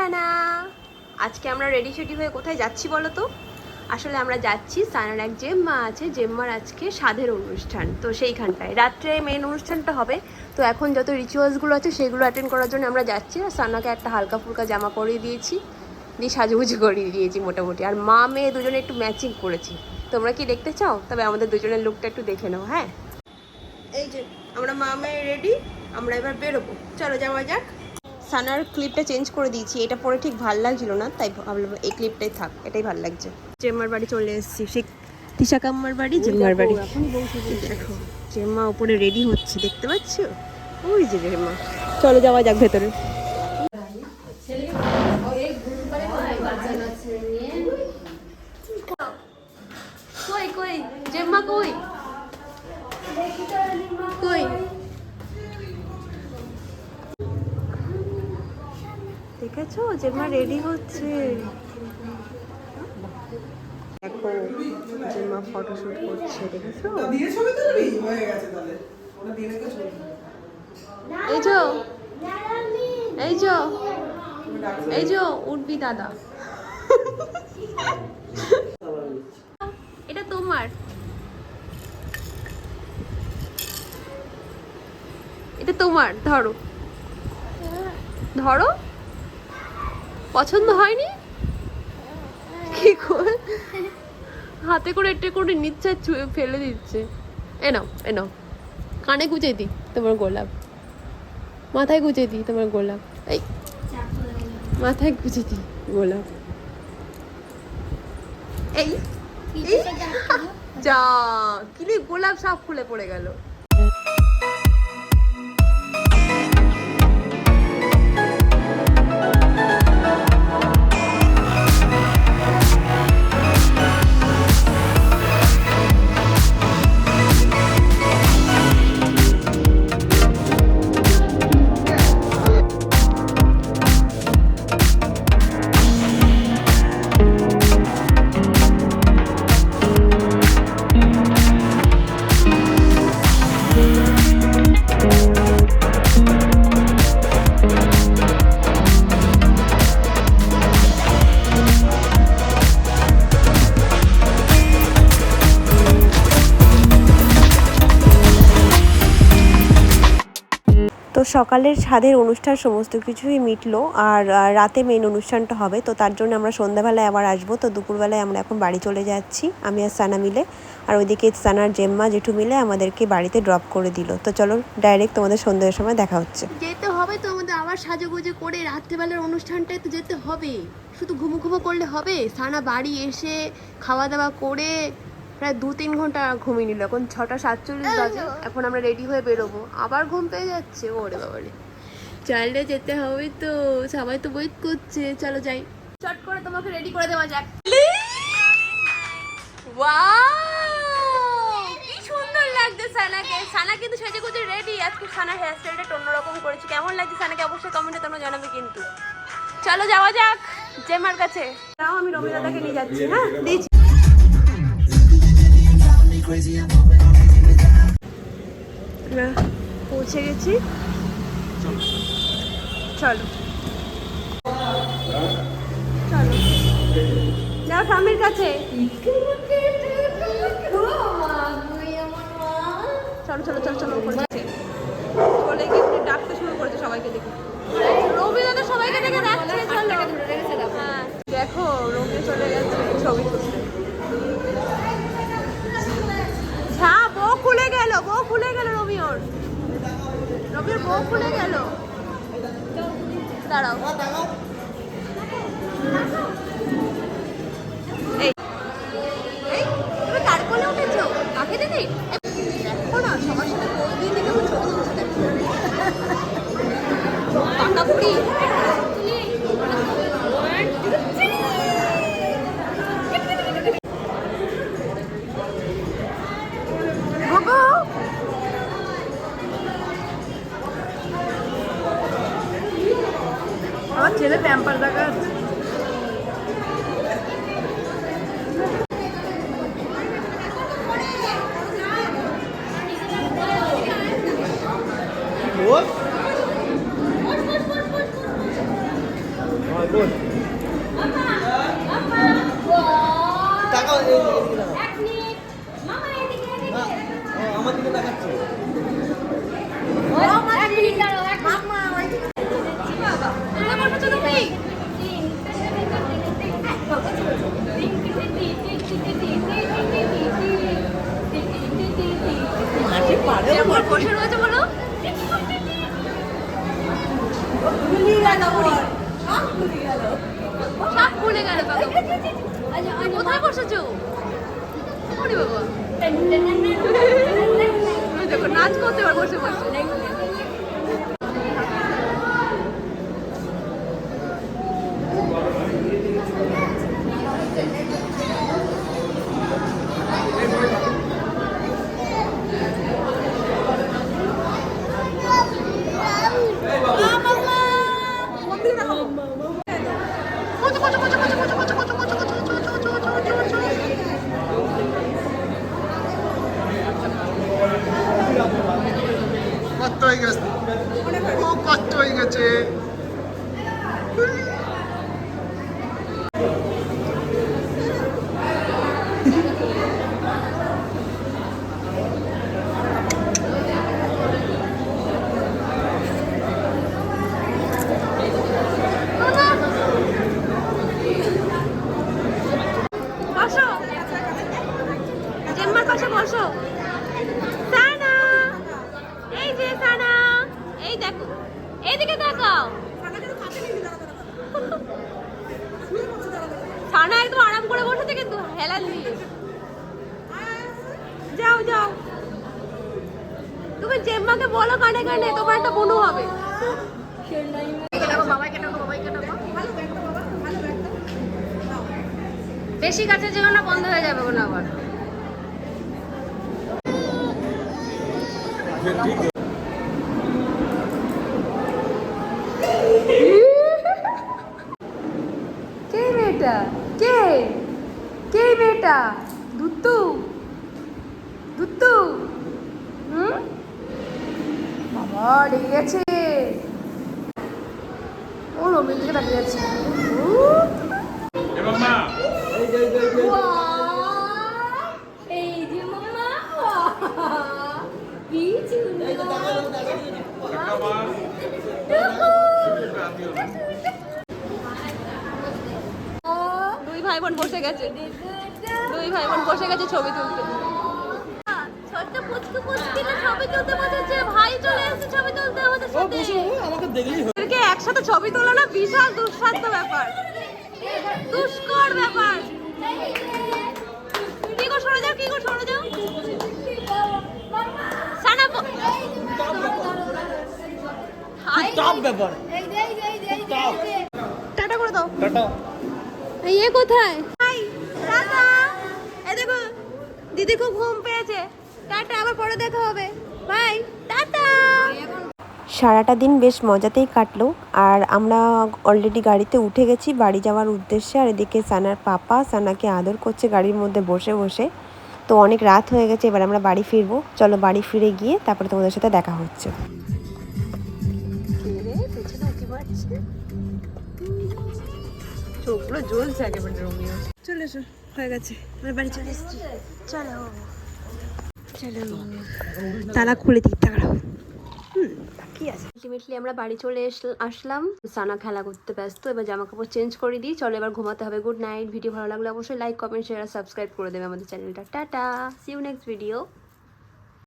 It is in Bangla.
সানা আজকে আমরা রেডি সেডি হয়ে কোথায় যাচ্ছি বলো তো আসলে আমরা যাচ্ছি সানার এক জেম্মা আছে, জেম্মার আজকে সাধের অনুষ্ঠান। তো সেইখানটায়। রাত্রে মেন অনুষ্ঠানটা হবে। তো এখন যত রিচুয়ালসগুলো আছে সেগুলো অ্যাটেন্ড করার জন্য আমরা যাচ্ছি। আর সানাকে একটা হালকা ফুলকা জামা পরিয়ে দিয়েছি। দিয়ে সাজুগুজু করিয়ে দিয়েছি মোটামুটি। আর মা মেয়ে দুজনে একটু ম্যাচিং করেছি। তোমরা কি দেখতে চাও? তবে আমাদের দুজনের লুকটা একটু দেখে নাও হ্যাঁ? এই যে, আমরা মা মেয়ে রেডি আমরা এবার বেরোবো। চলো যাওয়া যাক। সানার ক্লিপটা চেঞ্জ করে দিয়েছি। এটা পরে ঠিক ভালো লাগছিল না তাই ভাবলাম এই ক্লিপটাই থাক এটাই ভালো লাগছে। জেম্মার বাড়ি চলে এসেছি সে তিশা কাম্মার বাড়ি জেম্মার বাড়ি। দেখো জেম্মা উপরে রেডি হচ্ছে দেখতে পাচ্ছ? ওই যে জেম্মা। চলো যাওয়া যাক ভেতরে। কই কই জেম্মা কই? কই? দেখেছ জেম্মা রেডি হচ্ছে? দেখো ফটোশুট করছে দেখেছ? দিয়ে ছবি তুলবি? হয়ে গেছে তাহলে। ওটা দিয়ে রেখে ছবি এই যো এই যো এই যো উঠবি দাদা। এটা তোমার। এটা তোমার ধরো। ধরো। পছন্দ হয়নি? কি করে? হাতে করে এটা করে নিচ্ছে ফেলে দিচ্ছে। এ নাও এ নাও। কানে গুজে দিই তোমার গোলাপ। মাথায় গুজে দিই তোমার গোলাপ। এই, মাথায় গুজে দিই গোলাপ। এই যা কিলি গোলাপ সব খুলে পড়ে গেল। সকালের ছাদের অনুষ্ঠান সমস্ত কিছুই মিটলো আর রাতে মেন অনুষ্ঠানটা হবে। তো তার জন্য আমরা সন্ধ্যাবেলায় আবার আসব। তো দুপুরবেলায় আমরা এখন বাড়ি চলে যাচ্ছি, আমি আর সানা মিলে। আর ওইদিকে সানার জেম্মা, জেঠু মিলে আমাদেরকে বাড়িতে ড্রপ করে দিল। তো চলো ডাইরেক্ট তোমাদের সন্ধ্যের সময় দেখা হচ্ছে। যেতে হবে তো আমাদের আবার সাজুগুজু করে রাত্রেবেলার অনুষ্ঠানটায় তো যেতে হবে। শুধু ঘুমো ঘুমো করলে হবে। সানা বাড়ি এসে খাওয়া দাওয়া করে প্রায় দু তিন ঘণ্টা ঘুমিয়ে নিল। এখন ছটা সাতচল্লিশ বাজে। এখন আমরা রেডি হয়ে বেরোবো। আবার ঘুম পেয়ে যাচ্ছে। ওরে বাবারে। চাইলে যেতে হবে তো। সবাই তো ওয়েট করছে। চলো যাই। চট করে তোমাকে রেডি করে দেওয়া যাক! কি সুন্দর লাগছে সানাকে। সানা কিন্তু রেডি আজকে সানা হেয়ার স্টাইলটা অন্যরকম করেছে। কেমন লাগছে সানাকে? অবশ্যই কমেন্টে তোমরা জানাবে কিন্তু। চলো যাওয়া যাক জেমার কাছে। তাও আমি রবি দাদাকে নিয়ে যাচ্ছি হ্যাঁ? দিচ্ছি। পৌঁছে গেছি। চলো। চলো। যাও স্বামীর কাছে। চলো চলো চলো চলো যাচ্ছে। চলে গিয়ে ডাকতে শুরু করেছে সবাইকে দেখে। রবি দাদা সবাইকে দেখে ডাকছে চলো। হ্যাঁ দেখো, রবি চলে গেছে। বউ খুলে গেল। দাঁড়াও। বসে। রয়েছে বলো। সব ভুলে গেল কোথায় বসেছো? বাবা? দেখো নাচ করতে পার বসে বসে কষ্ট হয়ে গেছে খুব কষ্ট হয়ে গেছে বসো জেম্মার পাশে বসো সানা এই যে সানা এই দেখো দেখাও সানা একদম আরাম করে বসেছে কিন্তু যাও যাও। তুমি জেম্মাকে বলো কানে কানে, তোমার একটা বনু হবে। বেশি কাছে যেও না, বন্ধ হয়ে যাবে কোনো আবার। কে রেগে গেছে। ও রবির দিকে তাকিয়ে কি দুই ভাই বোন বসে গেছে। দুই ভাই বোন বসে গেছে ছবি তুলতে। ছোট্ট পুচকু পুচকিটা ছবি তুলতে বসেছে। ভাই চলে এসেছে ছবি তুলতে আমাদের সাথে। আমাকে দেখলেই এদেরকে একসাথে ছবি তোলা না বিশাল দুঃসাধ্য ব্যাপার। দুষ্কর ব্যাপার। কি গো সরে যাও কি গো সরে যাও। সানা টপ ব্যাপার। টাটা করে দাও। টাটা। ইয়ে কোথায়? Hi tata. এই দেখো দিদি খুব ঘুম পেয়েছে। টাটা আবার পরে দেখা হবে। বাই টাটা। সারাটা দিন বেশ মজাতেই কাটলো আর আমরা অলরেডি গাড়িতে উঠে গেছি বাড়ি যাওয়ার উদ্দেশ্যে আর এদিকে সানার পাপা সানাকে আদর করছে গাড়ির মধ্যে বসে বসে। তো অনেক রাত হয়ে গেছে এবার আমরা বাড়ি ফিরবো। চলো বাড়ি ফিরে গিয়ে তারপরে তোমাদের সাথে দেখা হচ্ছে। চোখগুলো জ্বলছে একেবারে রোমিও। চলে এসো হয়ে গেছে। আমার বাড়ি চলে এসেছি। চলো চলো। তালা খুলে দিই কি আছে। আলটিমেটলি আমরা বাড়ি চলে আসলাম। সানা খেলা করতে ব্যস্ত, এবার জামা কাপড় চেঞ্জ করে দিই। চলো এবার ঘুমাতে হবে। গুড নাইট ভিডিও ভালো লাগলে অবশ্যই লাইক কমেন্ট শেয়ার সাবস্ক্রাইব করে দেবে আমাদের চ্যানেলটা tata. See you next video